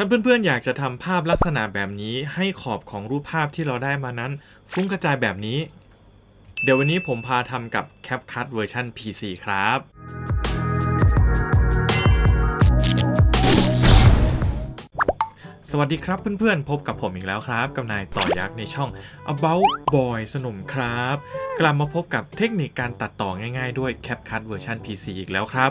ถ้าเพื่อนๆอยากจะทำภาพลักษณะแบบนี้ ให้ขอบของรูปภาพที่เราได้มานั้น ฟุ้งกระจายแบบนี้ เดี๋ยววันนี้ผมพาทำกับ CapCut เวอร์ชัน PC ครับ สวัสดีครับเพื่อนๆ พบกับผมอีกแล้วครับ กับนายต่อยักษ์ในช่อง About Boy สนุมครับ กลับมาพบกับเทคนิคการตัดต่อง่ายๆ ด้วย CapCut เวอร์ชัน PC อีกแล้วครับ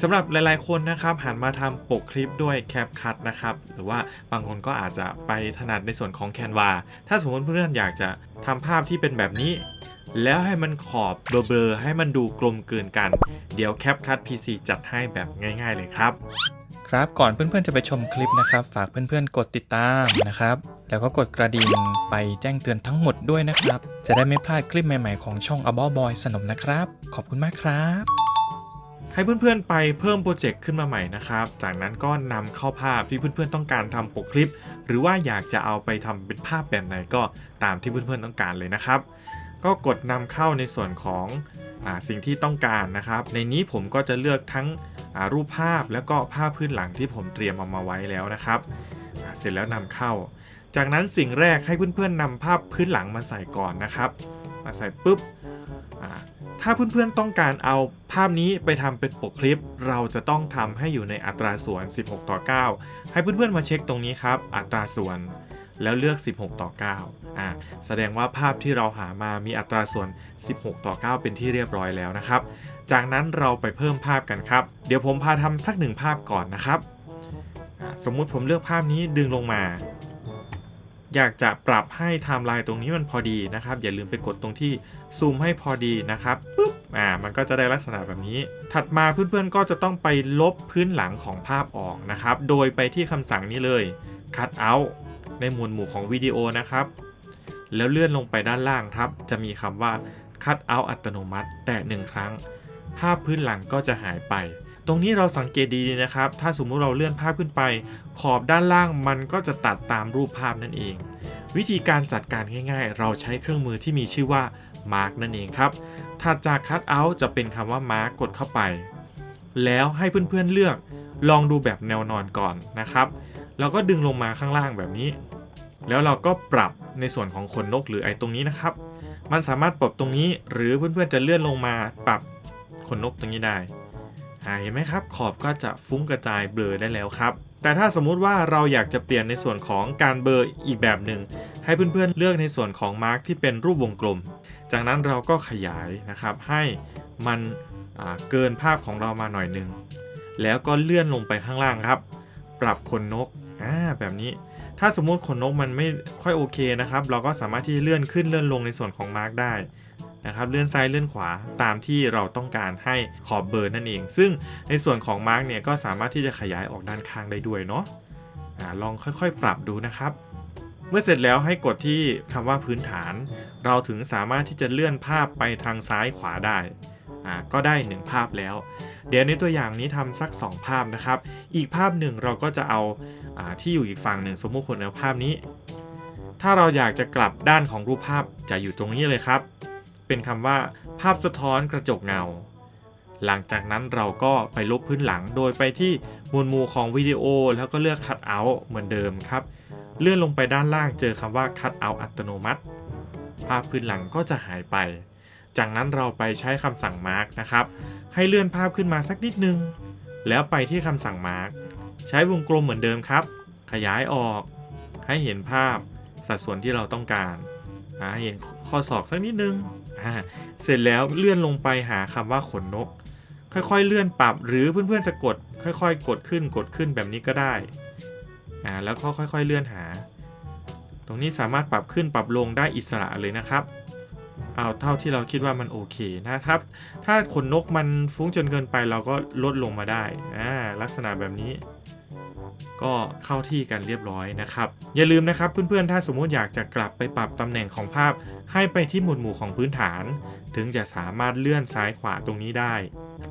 สำหรับหลายๆคนนะครับหันมาทำปกคลิปด้วย CapCut นะครับ หรือว่าบางคนก็อาจจะไปถนัดในส่วนของ Canva ถ้าสมมติเพื่อนๆอยากจะทำภาพที่เป็นแบบนี้แล้วให้มันขอบเบลอๆให้มันดูกลมกลืนกัน เดี๋ยว CapCut PC จัดให้แบบง่าย ๆ เลยครับ ครับก่อนเพื่อนๆจะไปชมคลิปนะครับ ฝากเพื่อนๆกดติดตามนะครับ แล้วก็กดกระดิ่งไปแจ้งเตือนทั้งหมดด้วยนะครับ จะได้ไม่พลาดคลิปใหม่ๆของช่อง a b o Boy สนมนะครับ ขอบคุณมากครับ ให้เพื่อนๆไปเพิ่มโปรเจกต์ขึ้นมาใหม่นะครับ จากนั้นก็นำเข้าภาพที่เพื่อนๆต้องการทำปกคลิป หรือว่าอยากจะเอาไปทำเป็นภาพแบบไหนก็ตามที่เพื่อนๆต้องการเลยนะครับ ก็กดนำเข้าในส่วนของอสิ่งที่ต้องการนะครับ ในนี้ผมก็จะเลือกทั้งรูปภาพแล้วก็ภาพพื้นหลังที่ผมเตรียมเอามาไว้แล้วนะครับ เสร็จแล้วนำเข้า จากนั้นสิ่งแรกให้เพื่อนๆนำภาพพื้นหลังมาใส่ก่อนนะครับ มาใส่ปุ๊บอ่าถ้าเพื่อนๆต้องการเอาภาพนี้ไปทำเป็นปกคลิป เราจะต้องทำให้อยู่ในอัตราส่วน 16 ต่อ 9 ให้เพื่อนๆมาเช็คตรงนี้ครับ อัตราส่วน แล้วเลือก 16 ต่อ9อ่าแสดงว่าภาพที่เราหามามีอัตราส่วน 16 ต่อ 9 เป็นที่เรียบร้อยแล้วนะครับ จากนั้นเราไปเพิ่มภาพกันครับ เดี๋ยวผมพาทำสักหนึ่งภาพก่อนนะครับอ่าสมมุติผมเลือกภาพนี้ดึงลงมา อยากจะปรับให้ไทม์ไลน์ตรงนี้มันพอดีนะครับ อย่าลืมไปกดตรงที่ซูมให้พอดีนะครับปุ๊บอ่ามันก็จะได้ลักษณะแบบนี้ ถัดมาเพื่อนๆก็จะต้องไปลบพื้นหลังของภาพออกนะครับ โดยไปที่คำสั่งนี้เลย cut out ในหมวดหมู่ของวิดีโอนะครับ แล้วเลื่อนลงไปด้านล่างครับ จะมีคำว่า cut out อัตโนมัติ แตะหนึ่งครั้ง ภาพพื้นหลังก็จะหายไป ตรงนี้เราสังเกตดีๆนะครับ ถ้าสมมุติเราเลื่อนภาพขึ้นไป ขอบด้านล่างมันก็จะตัดตามรูปภาพนั่นเอง วิธีการจัดการง่ายๆ เราใช้เครื่องมือที่มีชื่อว่า mark นั่นเองครับ ถัดจาก cut out จะเป็นคำว่า mark กดเข้าไป แล้วให้เพื่อนๆเลือก ลองดูแบบแนวนอนก่อนนะครับ แล้วก็ดึงลงมาข้างล่างแบบนี้ แล้วเราก็ปรับในส่วนของขนนกหรือไอ้ตรงนี้นะครับ มันสามารถปรับตรงนี้หรือเพื่อนๆจะเลื่อนลงมาปรับขนนกตรงนี้ได้เห็นไหมครับ ขอบก็จะฟุ้งกระจายเบลอได้แล้วครับแต่ถ้าสมมุติว่าเราอยากจะเปลี่ยนในส่วนของการเบลออีกแบบหนึ่ง ให้เพื่อนๆเลือกในส่วนของมาร์กที่เป็นรูปวงกลม จากนั้นเราก็ขยายนะครับ ให้มันเกินภาพของเรามาหน่อยนึง แล้วก็เลื่อนลงไปข้างล่างครับ ปรับขนนกอ่าแบบนี้ ถ้าสมมุติขนนกมันไม่ค่อยโอเคนะครับ เราก็สามารถที่จะเลื่อนขึ้นเลื่อนลงในส่วนของมาร์กได้นะครับเลื่อนซ้ายเลื่อนขวาตามที่เราต้องการให้ขอบเบอร์นั่นเอง ซึ่งในส่วนของมาร์กเนี่ยก็สามารถที่จะขยายออกด้านข้างได้ด้วยเนาะอ่าลองค่อยๆ ปรับดูนะครับ เมื่อเสร็จแล้วให้กดที่คำว่าพื้นฐาน เราถึงสามารถที่จะเลื่อนภาพไปทางซ้ายขวาได้าก็ได้ 1 ภาพแล้ว เดี๋ยวในตัวอย่างนี้ทำสัก 2 ภาพนะครับ อีกภาพหนึ่งเราก็จะเอาอาที่อยู่อีกฝั่งหนึ่งสมมุติคนเอาภาพนี้ ถ้าเราอยากจะกลับด้านของรูปภาพจะอยู่ตรงนี้เลยครับ เป็นคำว่า ภาพสะท้อนกระจกเงา หลังจากนั้นเราก็ไปลบพื้นหลังโดยไปที่มวดหมู่ของวิดีโอ แล้วก็เลือก cut out เหมือนเดิมครับ เลื่อนลงไปด้านล่างเจอคำว่า cut out อัตโนมัติ ภาพพื้นหลังก็จะหายไป จากนั้นเราไปใช้คำสั่ง mark นะครับ ให้เลื่อนภาพขึ้นมาสักนิดนึง แล้วไปที่คำสั่ง mark ใช้วงกลมเหมือนเดิมครับ ขยายออก ให้เห็นภาพสัดส่วนที่เราต้องการให้เห็นข้อศอกสักนิดนึงอ่าเสร็จแล้วเลื่อนลงไปหาคำว่าขนนก ค่อยๆเลื่อนปรับหรือเพื่อนๆจะกด ค่อยๆ กดขึ้นกดขึ้นแบบนี้ก็ได้ แล้วก็ค่อยๆเลื่อนหา ตรงนี้สามารถปรับขึ้นปรับลงได้อิสระเลยนะครับ เอาเท่าที่เราคิดว่ามันโอเคนะครับ ถ้าขนนกมันฟุ้งจนเกินไปเราก็ลดลงมาได้อ่าลักษณะแบบนี้ก็เข้าที่กันเรียบร้อยนะครับ อย่าลืมนะครับเพื่อนๆ ถ้าสมมุติอยากจะกลับไปปรับตำแหน่งของภาพ ให้ไปที่หมวดหมู่ของพื้นฐาน ถึงจะสามารถเลื่อนซ้ายขวาตรงนี้ได้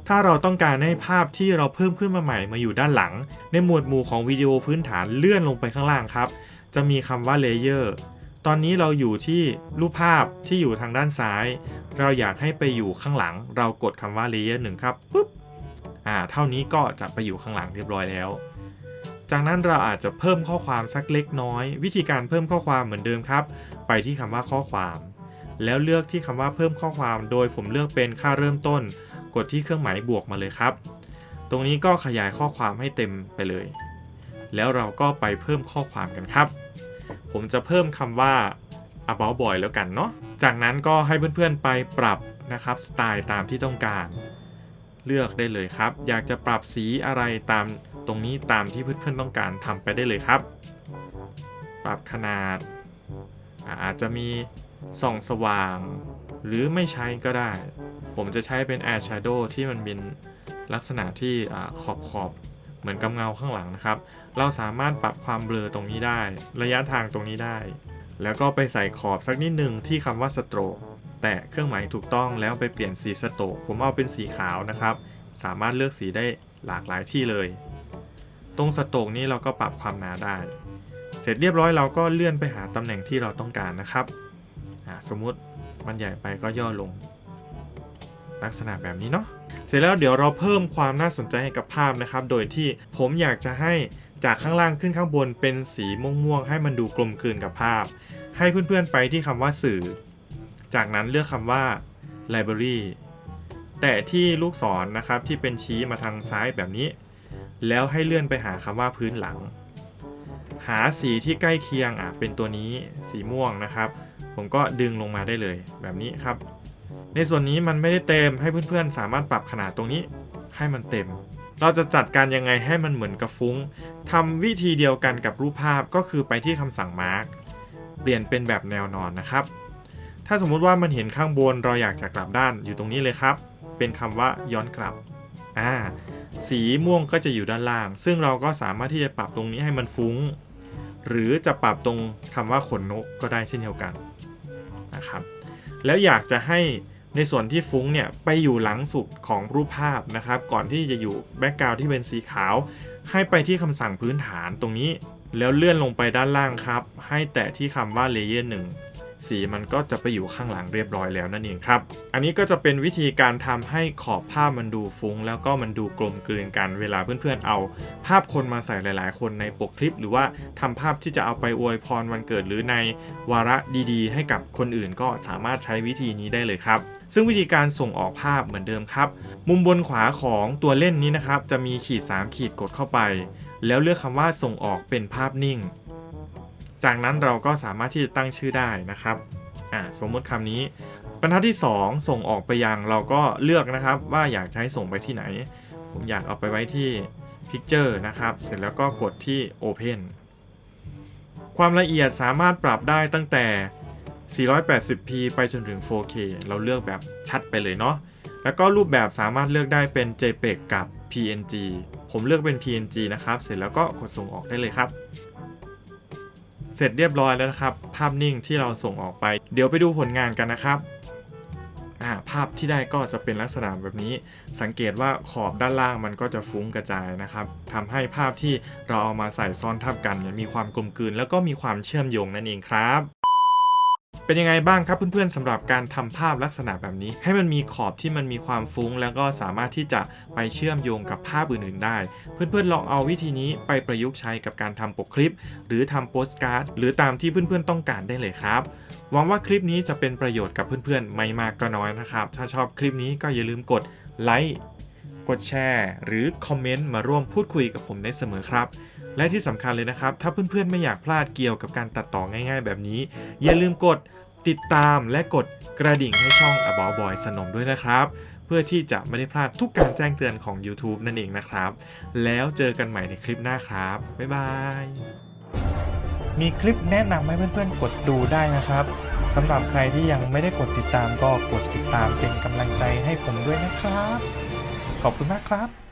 ถ้าเราต้องการให้ภาพที่เราเพิ่มขึ้นมาใหม่มาอยู่ด้านหลัง ในหมวดหมู่ของวิดีโอพื้นฐานเลื่อนลงไปข้างล่างครับ จะมีคำว่า Layer ตอนนี้เราอยู่ที่รูปภาพที่อยู่ทางด้านซ้าย เราอยากให้ไปอยู่ข้างหลัง เรากดคำว่า Layer 1ครับปุ๊บอ่าเท่านี้ก็จะไปอยู่ข้างหลังเรียบร้อยแล้ว จากนั้นเราอาจจะเพิ่มข้อความสักเล็กน้อย วิธีการเพิ่มข้อความเหมือนเดิมครับ ไปที่คำว่าข้อความ แล้วเลือกที่คำว่าเพิ่มข้อความ โดยผมเลือกเป็นค่าเริ่มต้น กดที่เครื่องหมายบวกมาเลยครับ ตรงนี้ก็ขยายข้อความให้เต็มไปเลย แล้วเราก็ไปเพิ่มข้อความกันครับ ผมจะเพิ่มคำว่า about boy แล้วกันเนาะ จากนั้นก็ให้เพื่อนๆไปปรับนะครับสไตล์ตามที่ต้องการ เลือกได้เลยครับ อยากจะปรับสีอะไรตามตรงนี้ตามที่เพื่อนๆต้องการทำไปได้เลยครับ ปรับขนาด อาจจะมีส่องสว่าง หรือไม่ใช้ก็ได้ ผมจะใช้เป็น Air Shadow ที่มันเป็นลักษณะที่ขอบขอบ เหมือนกำเงาข้างหลังนะครับ เราสามารถปรับความเบลอตรงนี้ได้ ระยะทางตรงนี้ได้ แล้วก็ไปใส่ขอบสักนิดหนึ่งที่คำว่า stroke แตะเครื่องหมายถูกต้องแล้วไปเปลี่ยนสีสโตรผมเอาเป็นสีขาวนะครับ สามารถเลือกสีได้หลากหลายที่เลย ตรงสโตรนี้เราก็ปรับความหนาได้ เสร็จเรียบร้อยเราก็เลื่อนไปหาตำแหน่งที่เราต้องการนะครับ สมมุติมันใหญ่ไปก็ย่อลง ลักษณะแบบนี้เนาะ เสร็จแล้วเดี๋ยวเราเพิ่มความน่าสนใจให้กับภาพนะครับ โดยที่ผมอยากจะให้จากข้างล่างขึ้นข้างบนเป็นสีม่วงๆให้มันดูกลมกลืนกับภาพ ให้เพื่อนๆไปที่คำว่าสื่อ จากนั้นเลือกคำว่า library แต่ที่ลูกศรนนะครับที่เป็นชี้มาทางซ้ายแบบนี้ แล้วให้เลื่อนไปหาคำว่าพื้นหลัง หาสีที่ใกล้เคียงอะเป็นตัวนี้สีม่วงนะครับ ผมก็ดึงลงมาได้เลยแบบนี้ครับ ในส่วนนี้มันไม่ได้เต็มให้เพื่อนๆ สามารถปรับขนาดตรงนี้ให้มันเต็ม เราจะจัดการยังไงให้มันเหมือนกับฟุ้งทำวิธีเดียวกันกับรูปภาพก็คือไปที่คำสั่งมาร์กเปลี่ยนเป็นแบบแนวนอนนะครับ ถ้าสมมุติว่ามันเห็นข้างบนเราอยากจะกลับด้านอยู่ตรงนี้เลยครับ เป็นคำว่าย้อนกลับอ่าสีม่วงก็จะอยู่ด้านล่าง ซึ่งเราก็สามารถที่จะปรับตรงนี้ให้มันฟุ้ง หรือจะปรับตรงคำว่าขนนกก็ได้เช่นเดียวกันนะครับ แล้วอยากจะให้ในส่วนที่ฟุ้งเนี่ยไปอยู่หลังสุดของรูปภาพนะครับ ก่อนที่จะอยู่แบ็กกราวด์ที่เป็นสีขาว ให้ไปที่คำสั่งพื้นฐานตรงนี้ แล้วเลื่อนลงไปด้านล่างครับ ให้แตะที่คำว่าเลเยอร์หนึ่ง สีมันก็จะไปอยู่ข้างหลังเรียบร้อยแล้วนั่นเองครับ อันนี้ก็จะเป็นวิธีการทำให้ขอบภาพมันดูฟุ้ง แล้วก็มันดูกลมกลืนกันเวลาเพื่อนๆเอา ภาพคนมาใส่หลายๆ คนในปกคลิป หรือว่าทำภาพที่จะเอาไปอวยพรวันเกิดหรือในวาระดีๆ ให้กับคนอื่นก็สามารถใช้วิธีนี้ได้เลยครับซึ่งวิธีการส่งออกภาพเหมือนเดิมครับ มุมบนขวาของตัวเล่นนี้นะครับ จะมีขีด 3 ขีดกดเข้าไป แล้วเลือกคำว่าส่งออกเป็นภาพนิ่ง จากนั้นเราก็สามารถที่จะตั้งชื่อได้นะครับอ่าสมมติคำนี้บรรทัดที่ 2 ส่งออกไปยังเราก็เลือกนะครับว่าอยากจะให้ส่งไปที่ไหน ผมอยากเอาไปไว้ที่ Picture นะครับ เสร็จแล้วก็กดที่ Open ความละเอียดสามารถปรับได้ตั้งแต่ 480p ไปจนถึง 4K เราเลือกแบบชัดไปเลยเนาะแล้วก็รูปแบบสามารถเลือกได้เป็น JPEG กับ PNG ผมเลือกเป็น PNG นะครับ เสร็จแล้วก็กดส่งออกได้เลยครับ เสร็จเรียบร้อยแล้วนะครับ ภาพนิ่งที่เราส่งออกไป เดี๋ยวไปดูผลงานกันนะครับภาพที่ได้ก็จะเป็นลักษณะแบบนี้ สังเกตว่าขอบด้านล่างมันก็จะฟุ้งกระจายนะครับทำให้ภาพที่เราเอามาใส่ซ้อนทับกันมีความกลมกลืน แล้วก็มีความเชื่อมโยงนั่นเองครับ เป็นยังไงบ้างครับเพื่อนๆสำหรับการทำภาพลักษณะแบบนี้ ให้มันมีขอบที่มันมีความฟุ้ง แล้วก็สามารถที่จะไปเชื่อมโยงกับภาพอื่นๆได้ เพื่อนๆลองเอาวิธีนี้ไปประยุกต์ใช้กับการทำปกคลิป หรือทำโปสการ์ดหรือตามที่เพื่อนๆต้องการได้เลยครับหวังว่าคลิปนี้จะเป็นประโยชน์กับเพื่อนๆไม่มากก็น้อยนะครับ ถ้าชอบคลิปนี้ก็อย่าลืมกดไลค์กดแชร์ หรือคอมเมนต์มาร่วมพูดคุยกับผมได้เสมอครับ และที่สำคัญเลยนะครับ ถ้าเพื่อนๆไม่อยากพลาดเกี่ยวกับการตัดต่อง่ายๆ แบบนี้ อย่าลืมกดติดตามและกดกระดิ่งให้ช่อง About Boy สนมด้วยนะครับ เพื่อที่จะไม่ได้พลาดทุกการแจ้งเตือนของ YouTube นั่นเองนะครับ แล้วเจอกันใหม่ในคลิปหน้าครับ บ๊ายบาย มีคลิปแนะนำให้เพื่อนๆ กดดูได้นะครับสำหรับใครที่ยังไม่ได้กดติดตามก็กดติดตามเป็นกำลังใจให้ผมด้วยนะครับ ขอบคุณมากครับ